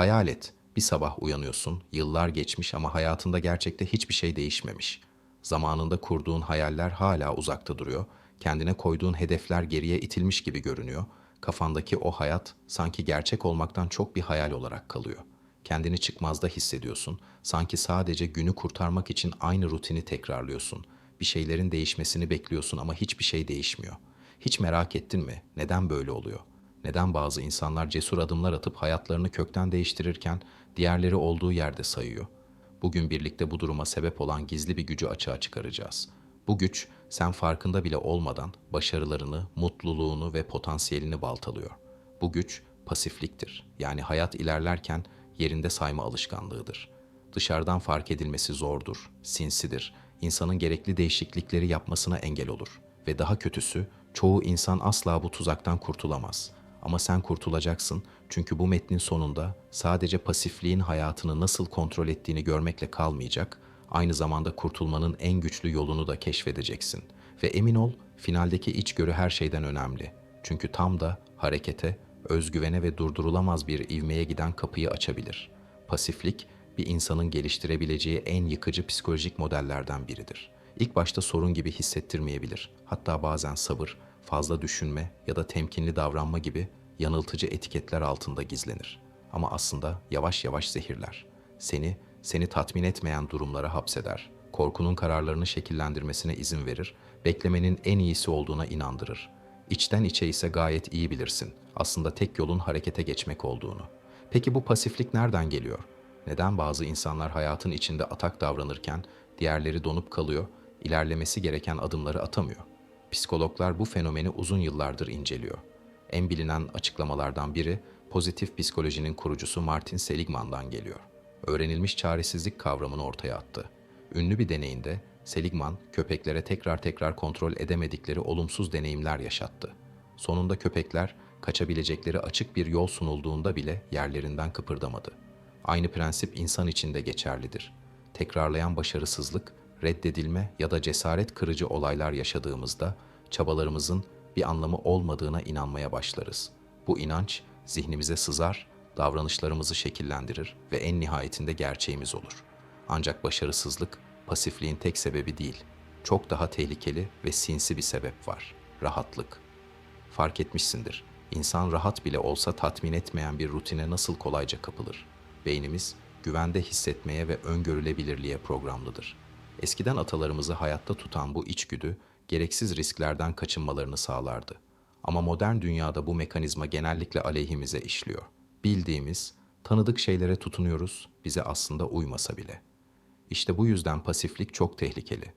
Hayal et, bir sabah uyanıyorsun, yıllar geçmiş ama hayatında gerçekte hiçbir şey değişmemiş. Zamanında kurduğun hayaller hala uzakta duruyor, kendine koyduğun hedefler geriye itilmiş gibi görünüyor. Kafandaki o hayat sanki gerçek olmaktan çok bir hayal olarak kalıyor. Kendini çıkmazda hissediyorsun, sanki sadece günü kurtarmak için aynı rutini tekrarlıyorsun. Bir şeylerin değişmesini bekliyorsun ama hiçbir şey değişmiyor. Hiç merak ettin mi neden böyle oluyor? Neden bazı insanlar cesur adımlar atıp hayatlarını kökten değiştirirken diğerleri olduğu yerde sayıyor? Bugün birlikte bu duruma sebep olan gizli bir gücü açığa çıkaracağız. Bu güç sen farkında bile olmadan başarılarını, mutluluğunu ve potansiyelini baltalıyor. Bu güç pasifliktir. Yani hayat ilerlerken yerinde sayma alışkanlığıdır. Dışarıdan fark edilmesi zordur, sinsidir. İnsanın gerekli değişiklikleri yapmasına engel olur. Ve daha kötüsü, çoğu insan asla bu tuzaktan kurtulamaz. Ama sen kurtulacaksın çünkü bu metnin sonunda sadece pasifliğin hayatını nasıl kontrol ettiğini görmekle kalmayacak, aynı zamanda kurtulmanın en güçlü yolunu da keşfedeceksin. Ve emin ol, finaldeki içgörü her şeyden önemli. Çünkü tam da harekete, özgüvene ve durdurulamaz bir ivmeye giden kapıyı açabilir. Pasiflik, bir insanın geliştirebileceği en yıkıcı psikolojik modellerden biridir. İlk başta sorun gibi hissettirmeyebilir. Hatta bazen sabır, fazla düşünme ya da temkinli davranma gibi yanıltıcı etiketler altında gizlenir. Ama aslında yavaş yavaş zehirler. Seni, seni tatmin etmeyen durumlara hapseder. Korkunun kararlarını şekillendirmesine izin verir, beklemenin en iyisi olduğuna inandırır. İçten içe ise gayet iyi bilirsin. Aslında tek yolun harekete geçmek olduğunu. Peki bu pasiflik nereden geliyor? Neden bazı insanlar hayatın içinde atak davranırken diğerleri donup kalıyor, ilerlemesi gereken adımları atamıyor? Psikologlar bu fenomeni uzun yıllardır inceliyor. En bilinen açıklamalardan biri pozitif psikolojinin kurucusu Martin Seligman'dan geliyor. Öğrenilmiş çaresizlik kavramını ortaya attı. Ünlü bir deneyinde Seligman köpeklere tekrar tekrar kontrol edemedikleri olumsuz deneyimler yaşattı. Sonunda köpekler kaçabilecekleri açık bir yol sunulduğunda bile yerlerinden kıpırdamadı. Aynı prensip insan için de geçerlidir. Tekrarlayan başarısızlık, reddedilme ya da cesaret kırıcı olaylar yaşadığımızda çabalarımızın bir anlamı olmadığına inanmaya başlarız. Bu inanç zihnimize sızar, davranışlarımızı şekillendirir ve en nihayetinde gerçeğimiz olur. Ancak başarısızlık pasifliğin tek sebebi değil. Çok daha tehlikeli ve sinsi bir sebep var. Rahatlık. Fark etmişsindir. İnsan rahat bile olsa tatmin etmeyen bir rutine nasıl kolayca kapılır. Beynimiz güvende hissetmeye ve öngörülebilirliğe programlıdır. Eskiden atalarımızı hayatta tutan bu içgüdü gereksiz risklerden kaçınmalarını sağlardı. Ama modern dünyada bu mekanizma genellikle aleyhimize işliyor. Bildiğimiz, tanıdık şeylere tutunuyoruz, bize aslında uymasa bile. İşte bu yüzden pasiflik çok tehlikeli.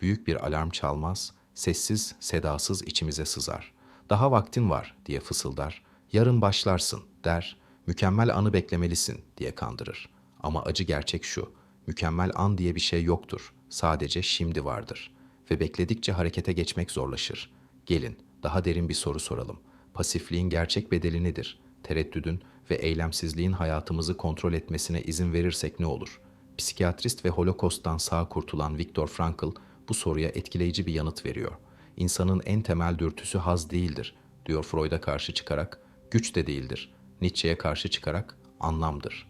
Büyük bir alarm çalmaz, sessiz, sedasız içimize sızar. Daha vaktin var diye fısıldar, yarın başlarsın der, mükemmel anı beklemelisin diye kandırır. Ama acı gerçek şu, mükemmel an diye bir şey yoktur, sadece şimdi vardır. Ve bekledikçe harekete geçmek zorlaşır. Gelin, daha derin bir soru soralım. Pasifliğin gerçek bedeli nedir? Tereddüdün ve eylemsizliğin hayatımızı kontrol etmesine izin verirsek ne olur? Psikiyatrist ve Holokost'tan sağ kurtulan Viktor Frankl bu soruya etkileyici bir yanıt veriyor. İnsanın en temel dürtüsü haz değildir, diyor Freud'a karşı çıkarak, güç de değildir. Nietzsche'ye karşı çıkarak anlamdır.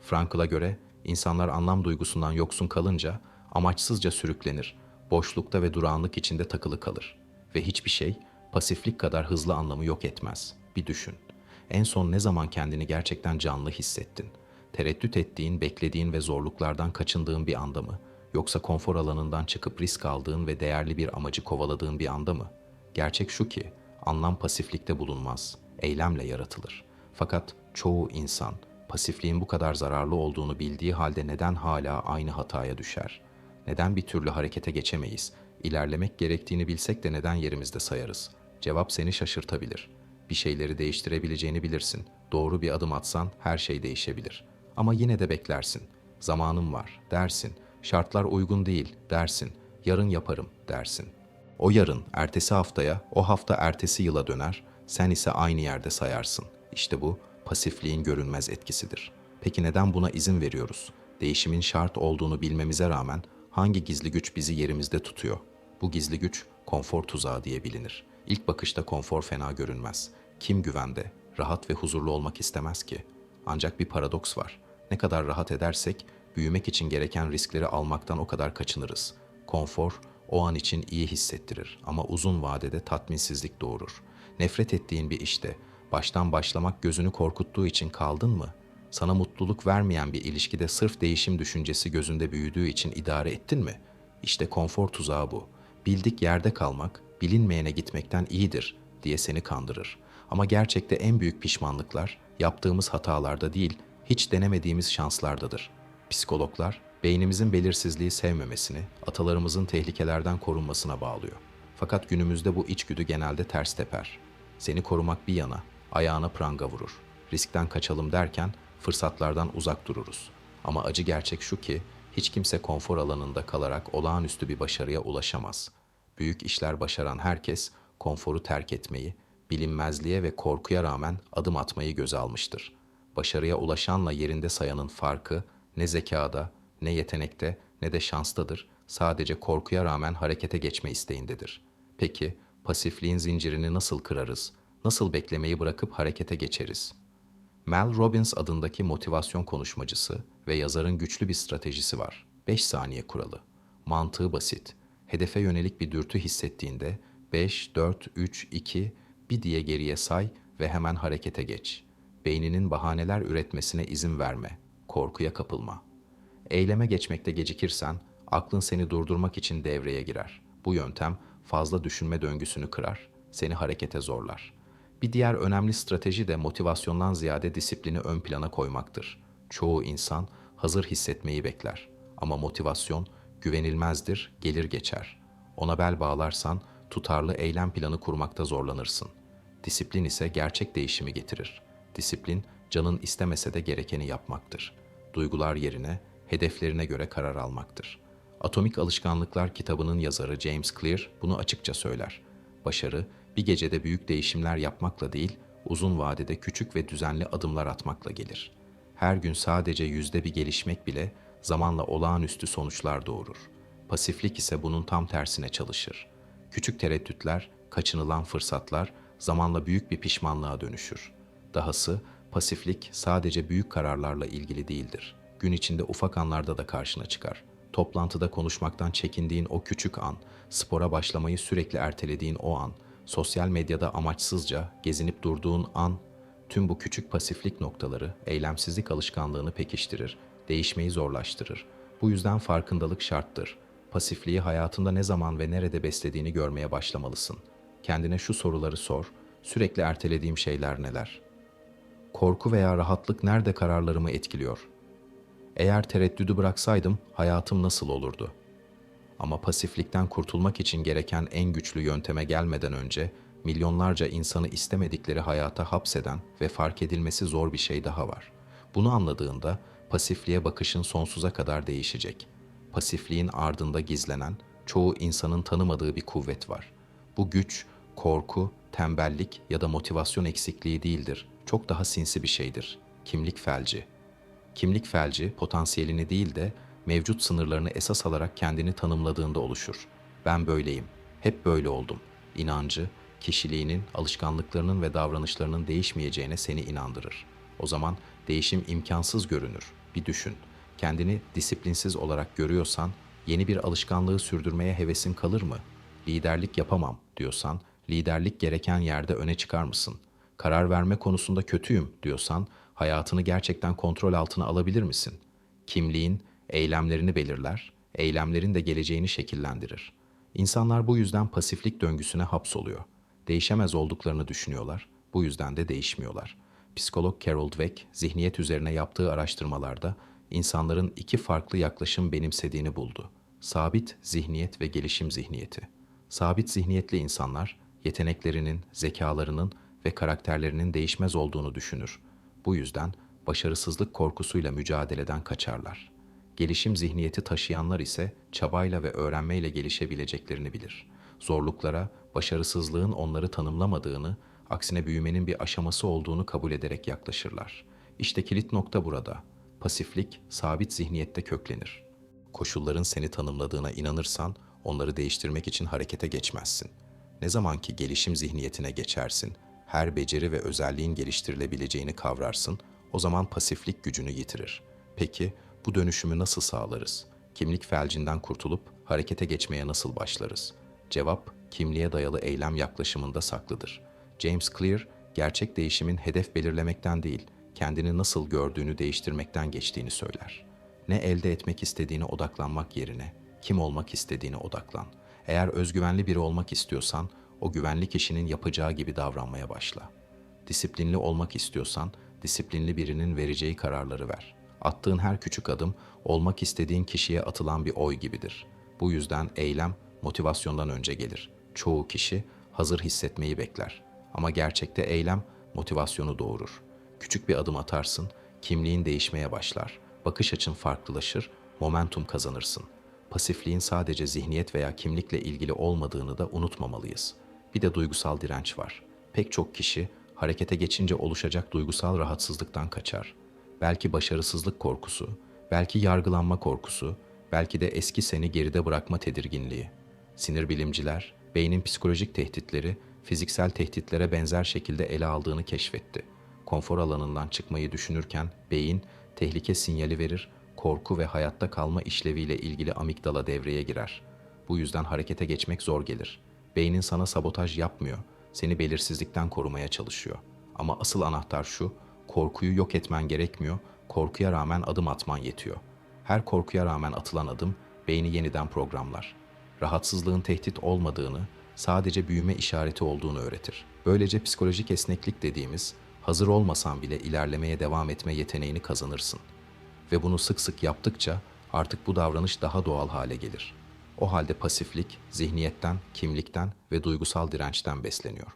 Frankl'a göre insanlar anlam duygusundan yoksun kalınca amaçsızca sürüklenir, boşlukta ve durağanlık içinde takılı kalır. Ve hiçbir şey pasiflik kadar hızlı anlamı yok etmez. Bir düşün. En son ne zaman kendini gerçekten canlı hissettin? Tereddüt ettiğin, beklediğin ve zorluklardan kaçındığın bir anda mı? Yoksa konfor alanından çıkıp risk aldığın ve değerli bir amacı kovaladığın bir anda mı? Gerçek şu ki, anlam pasiflikte bulunmaz, eylemle yaratılır. Fakat çoğu insan pasifliğin bu kadar zararlı olduğunu bildiği halde neden hala aynı hataya düşer? Neden bir türlü harekete geçemeyiz? İlerlemek gerektiğini bilsek de neden yerimizde sayarız? Cevap seni şaşırtabilir. Bir şeyleri değiştirebileceğini bilirsin. Doğru bir adım atsan her şey değişebilir. Ama yine de beklersin. Zamanım var dersin. Şartlar uygun değil dersin. Yarın yaparım dersin. O yarın ertesi haftaya, o hafta ertesi yıla döner. Sen ise aynı yerde sayarsın. İşte bu pasifliğin görünmez etkisidir. Peki neden buna izin veriyoruz? Değişimin şart olduğunu bilmemize rağmen hangi gizli güç bizi yerimizde tutuyor? Bu gizli güç konfor tuzağı diye bilinir. İlk bakışta konfor fena görünmez. Kim güvende, rahat ve huzurlu olmak istemez ki? Ancak bir paradoks var. Ne kadar rahat edersek büyümek için gereken riskleri almaktan o kadar kaçınırız. Konfor o an için iyi hissettirir ama uzun vadede tatminsizlik doğurur. Nefret ettiğin bir işte baştan başlamak gözünü korkuttuğu için kaldın mı? Sana mutluluk vermeyen bir ilişkide sırf değişim düşüncesi gözünde büyüdüğü için idare ettin mi? İşte konfor tuzağı bu. Bildik yerde kalmak, bilinmeyene gitmekten iyidir diye seni kandırır. Ama gerçekte en büyük pişmanlıklar yaptığımız hatalarda değil, hiç denemediğimiz şanslardadır. Psikologlar beynimizin belirsizliği sevmemesini, atalarımızın tehlikelerden korunmasına bağlıyor. Fakat günümüzde bu içgüdü genelde ters teper. Seni korumak bir yana, ayağına pranga vurur. Riskten kaçalım derken fırsatlardan uzak dururuz. Ama acı gerçek şu ki hiç kimse konfor alanında kalarak olağanüstü bir başarıya ulaşamaz. Büyük işler başaran herkes konforu terk etmeyi, bilinmezliğe ve korkuya rağmen adım atmayı göze almıştır. Başarıya ulaşanla yerinde sayanın farkı ne zekada, ne yetenekte, ne de şanstadır. Sadece korkuya rağmen harekete geçme isteğindedir. Peki pasifliğin zincirini nasıl kırarız? Nasıl beklemeyi bırakıp harekete geçeriz? Mel Robbins adındaki motivasyon konuşmacısı ve yazarın güçlü bir stratejisi var. 5 saniye kuralı. Mantığı basit. Hedefe yönelik bir dürtü hissettiğinde 5, 4, 3, 2, bir diye geriye say ve hemen harekete geç. Beyninin bahaneler üretmesine izin verme. Korkuya kapılma. Eyleme geçmekte gecikirsen aklın seni durdurmak için devreye girer. Bu yöntem fazla düşünme döngüsünü kırar, seni harekete zorlar. Bir diğer önemli strateji de motivasyondan ziyade disiplini ön plana koymaktır. Çoğu insan hazır hissetmeyi bekler ama motivasyon güvenilmezdir, gelir geçer. Ona bel bağlarsan tutarlı eylem planı kurmakta zorlanırsın. Disiplin ise gerçek değişimi getirir. Disiplin canın istemese de gerekeni yapmaktır. Duygular yerine hedeflerine göre karar almaktır. Atomik Alışkanlıklar kitabının yazarı James Clear bunu açıkça söyler. Başarı bir gecede büyük değişimler yapmakla değil, uzun vadede küçük ve düzenli adımlar atmakla gelir. Her gün sadece yüzde bir gelişmek bile zamanla olağanüstü sonuçlar doğurur. Pasiflik ise bunun tam tersine çalışır. Küçük tereddütler, kaçınılan fırsatlar zamanla büyük bir pişmanlığa dönüşür. Dahası pasiflik sadece büyük kararlarla ilgili değildir. Gün içinde ufak anlarda da karşına çıkar. Toplantıda konuşmaktan çekindiğin o küçük an, spora başlamayı sürekli ertelediğin o an, sosyal medyada amaçsızca gezinip durduğun an, tüm bu küçük pasiflik noktaları eylemsizlik alışkanlığını pekiştirir, değişmeyi zorlaştırır. Bu yüzden farkındalık şarttır. Pasifliği hayatında ne zaman ve nerede beslediğini görmeye başlamalısın. Kendine şu soruları sor. Sürekli ertelediğim şeyler neler? Korku veya rahatlık nerede kararlarımı etkiliyor? Eğer tereddüdü bıraksaydım hayatım nasıl olurdu? Ama pasiflikten kurtulmak için gereken en güçlü yönteme gelmeden önce milyonlarca insanı istemedikleri hayata hapseden ve fark edilmesi zor bir şey daha var. Bunu anladığında pasifliğe bakışın sonsuza kadar değişecek. Pasifliğin ardında gizlenen, çoğu insanın tanımadığı bir kuvvet var. Bu güç, korku, tembellik ya da motivasyon eksikliği değildir. Çok daha sinsi bir şeydir. Kimlik felci. Kimlik felci potansiyelini değil de mevcut sınırlarını esas alarak kendini tanımladığında oluşur. Ben böyleyim, hep böyle oldum. İnancı, kişiliğinin, alışkanlıklarının ve davranışlarının değişmeyeceğine seni inandırır. O zaman değişim imkansız görünür. Bir düşün. Kendini disiplinsiz olarak görüyorsan yeni bir alışkanlığı sürdürmeye hevesin kalır mı? Liderlik yapamam diyorsan liderlik gereken yerde öne çıkar mısın? Karar verme konusunda kötüyüm diyorsan hayatını gerçekten kontrol altına alabilir misin? Kimliğin eylemlerini belirler, eylemlerin de geleceğini şekillendirir. İnsanlar bu yüzden pasiflik döngüsüne hapsoluyor. Değişemez olduklarını düşünüyorlar, bu yüzden de değişmiyorlar. Psikolog Carol Dweck, zihniyet üzerine yaptığı araştırmalarda insanların iki farklı yaklaşım benimsediğini buldu. Sabit zihniyet ve gelişim zihniyeti. Sabit zihniyetli insanlar yeteneklerinin, zekalarının ve karakterlerinin değişmez olduğunu düşünür. Bu yüzden başarısızlık korkusuyla mücadeleden kaçarlar. Gelişim zihniyeti taşıyanlar ise çabayla ve öğrenmeyle gelişebileceklerini bilir. Zorluklara, başarısızlığın onları tanımlamadığını, aksine büyümenin bir aşaması olduğunu kabul ederek yaklaşırlar. İşte kilit nokta burada. Pasiflik sabit zihniyette köklenir. Koşulların seni tanımladığına inanırsan onları değiştirmek için harekete geçmezsin. Ne zaman ki gelişim zihniyetine geçersin, her beceri ve özelliğin geliştirilebileceğini kavrarsın, o zaman pasiflik gücünü yitirir. Peki bu dönüşümü nasıl sağlarız? Kimlik felcinden kurtulup harekete geçmeye nasıl başlarız? Cevap, kimliğe dayalı eylem yaklaşımında saklıdır. James Clear, gerçek değişimin hedef belirlemekten değil, kendini nasıl gördüğünü değiştirmekten geçtiğini söyler. Ne elde etmek istediğine odaklanmak yerine kim olmak istediğine odaklan. Eğer özgüvenli biri olmak istiyorsan, o güvenli kişinin yapacağı gibi davranmaya başla. Disiplinli olmak istiyorsan, disiplinli birinin vereceği kararları ver. Attığın her küçük adım, olmak istediğin kişiye atılan bir oy gibidir. Bu yüzden eylem, motivasyondan önce gelir. Çoğu kişi hazır hissetmeyi bekler. Ama gerçekte eylem, motivasyonu doğurur. Küçük bir adım atarsın, kimliğin değişmeye başlar. Bakış açın farklılaşır, momentum kazanırsın. Pasifliğin sadece zihniyet veya kimlikle ilgili olmadığını da unutmamalıyız. Bir de duygusal direnç var. Pek çok kişi harekete geçince oluşacak duygusal rahatsızlıktan kaçar. Belki başarısızlık korkusu, belki yargılanma korkusu, belki de eski seni geride bırakma tedirginliği. Sinir bilimciler, beynin psikolojik tehditleri fiziksel tehditlere benzer şekilde ele aldığını keşfetti. Konfor alanından çıkmayı düşünürken beyin tehlike sinyali verir, korku ve hayatta kalma işleviyle ilgili amigdala devreye girer. Bu yüzden harekete geçmek zor gelir. Beynin sana sabotaj yapmıyor, seni belirsizlikten korumaya çalışıyor. Ama asıl anahtar şu, korkuyu yok etmen gerekmiyor, korkuya rağmen adım atman yetiyor. Her korkuya rağmen atılan adım beyni yeniden programlar. Rahatsızlığın tehdit olmadığını, sadece büyüme işareti olduğunu öğretir. Böylece psikolojik esneklik dediğimiz, hazır olmasan bile ilerlemeye devam etme yeteneğini kazanırsın. Ve bunu sık sık yaptıkça artık bu davranış daha doğal hale gelir. O halde pasiflik, zihniyetten, kimlikten ve duygusal dirençten besleniyor.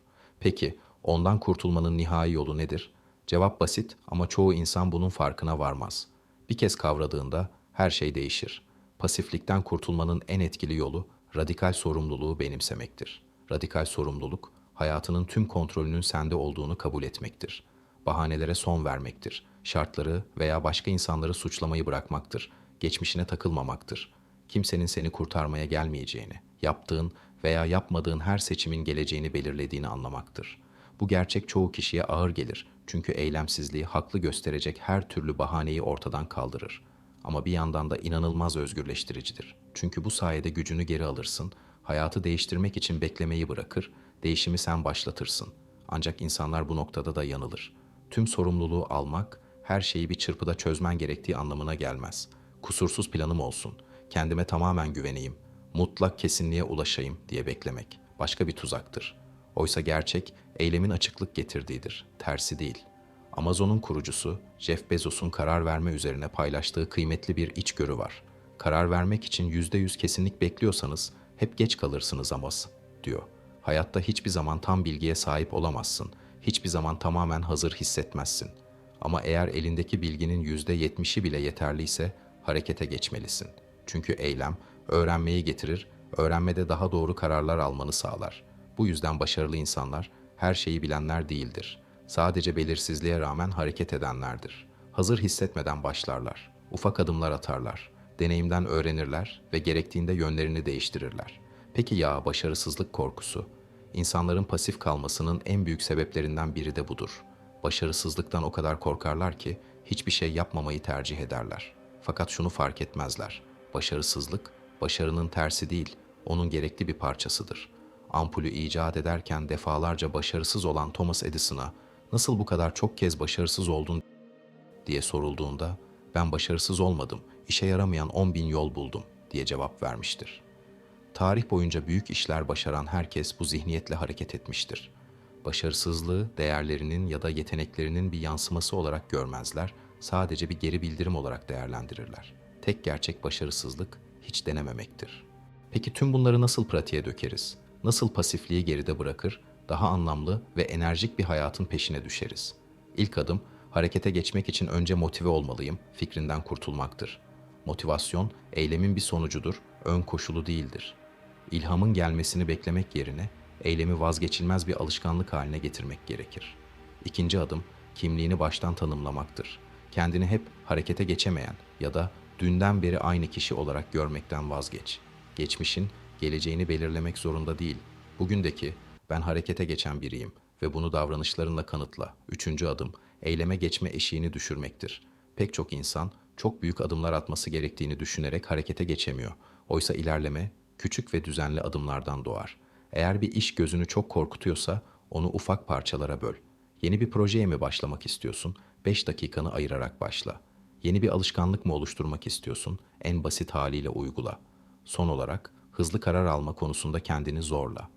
Peki, ondan kurtulmanın nihai yolu nedir? Cevap basit ama çoğu insan bunun farkına varmaz. Bir kez kavradığında her şey değişir. Pasiflikten kurtulmanın en etkili yolu radikal sorumluluğu benimsemektir. Radikal sorumluluk, hayatının tüm kontrolünün sende olduğunu kabul etmektir. Bahanelere son vermektir. Şartları veya başka insanları suçlamayı bırakmaktır. Geçmişine takılmamaktır. Kimsenin seni kurtarmaya gelmeyeceğini, yaptığın veya yapmadığın her seçimin geleceğini belirlediğini anlamaktır. Bu gerçek çoğu kişiye ağır gelir çünkü eylemsizliği haklı gösterecek her türlü bahaneyi ortadan kaldırır. Ama bir yandan da inanılmaz özgürleştiricidir. Çünkü bu sayede gücünü geri alırsın, hayatı değiştirmek için beklemeyi bırakır, değişimi sen başlatırsın. Ancak insanlar bu noktada da yanılır. Tüm sorumluluğu almak, her şeyi bir çırpıda çözmen gerektiği anlamına gelmez. Kusursuz planım olsun, kendime tamamen güveneyim, mutlak kesinliğe ulaşayım diye beklemek başka bir tuzaktır. Oysa gerçek eylemin açıklık getirdiğidir, tersi değil. Amazon'un kurucusu Jeff Bezos'un karar verme üzerine paylaştığı kıymetli bir içgörü var. Karar vermek için yüzde yüz kesinlik bekliyorsanız hep geç kalırsınız amas, diyor. Hayatta hiçbir zaman tam bilgiye sahip olamazsın. Hiçbir zaman tamamen hazır hissetmezsin. Ama eğer elindeki bilginin yüzde yetmişi bile yeterliyse harekete geçmelisin. Çünkü eylem öğrenmeyi getirir, öğrenmede daha doğru kararlar almanı sağlar. Bu yüzden başarılı insanlar her şeyi bilenler değildir. Sadece belirsizliğe rağmen hareket edenlerdir. Hazır hissetmeden başlarlar. Ufak adımlar atarlar. Deneyimden öğrenirler ve gerektiğinde yönlerini değiştirirler. Peki ya başarısızlık korkusu? İnsanların pasif kalmasının en büyük sebeplerinden biri de budur. Başarısızlıktan o kadar korkarlar ki hiçbir şey yapmamayı tercih ederler. Fakat şunu fark etmezler. Başarısızlık, başarının tersi değil, onun gerekli bir parçasıdır. Ampulü icat ederken defalarca başarısız olan Thomas Edison'a nasıl bu kadar çok kez başarısız oldun diye sorulduğunda ben başarısız olmadım, işe yaramayan 10 bin yol buldum diye cevap vermiştir. Tarih boyunca büyük işler başaran herkes bu zihniyetle hareket etmiştir. Başarısızlığı değerlerinin ya da yeteneklerinin bir yansıması olarak görmezler, sadece bir geri bildirim olarak değerlendirirler. Tek gerçek başarısızlık hiç denememektir. Peki tüm bunları nasıl pratiğe dökeriz? Nasıl pasifliği geride bırakır, daha anlamlı ve enerjik bir hayatın peşine düşeriz? İlk adım harekete geçmek için önce motive olmalıyım fikrinden kurtulmaktır. Motivasyon eylemin bir sonucudur, ön koşulu değildir. İlhamın gelmesini beklemek yerine eylemi vazgeçilmez bir alışkanlık haline getirmek gerekir. İkinci adım kimliğini baştan tanımlamaktır. Kendini hep harekete geçemeyen ya da dünden beri aynı kişi olarak görmekten vazgeç. Geçmişin geleceğini belirlemek zorunda değil. Bugündeki ben harekete geçen biriyim ve bunu davranışlarınla kanıtla. Üçüncü adım eyleme geçme eşiğini düşürmektir. Pek çok insan çok büyük adımlar atması gerektiğini düşünerek harekete geçemiyor. Oysa ilerleme küçük ve düzenli adımlardan doğar. Eğer bir iş gözünü çok korkutuyorsa onu ufak parçalara böl. Yeni bir projeye mi başlamak istiyorsun? 5 dakikanı ayırarak başla. Yeni bir alışkanlık mı oluşturmak istiyorsun? En basit haliyle uygula. Son olarak hızlı karar alma konusunda kendini zorla.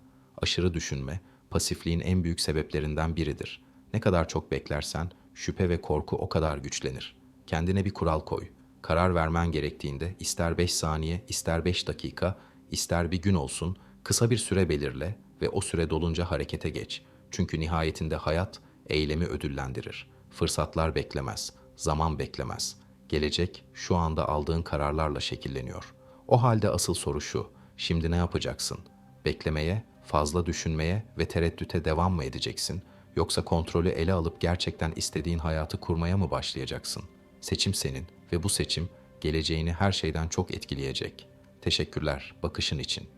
Aşırı düşünme, pasifliğin en büyük sebeplerinden biridir. Ne kadar çok beklersen şüphe ve korku o kadar güçlenir. Kendine bir kural koy. Karar vermen gerektiğinde ister 5 saniye, ister 5 dakika, ister bir gün olsun kısa bir süre belirle ve o süre dolunca harekete geç. Çünkü nihayetinde hayat eylemi ödüllendirir. Fırsatlar beklemez, zaman beklemez. Gelecek şu anda aldığın kararlarla şekilleniyor. O halde asıl soru şu. Şimdi ne yapacaksın? Beklemeye, fazla düşünmeye ve tereddüte devam mı edeceksin? Yoksa kontrolü ele alıp gerçekten istediğin hayatı kurmaya mı başlayacaksın? Seçim senin ve bu seçim geleceğini her şeyden çok etkileyecek. Teşekkürler bakışın için.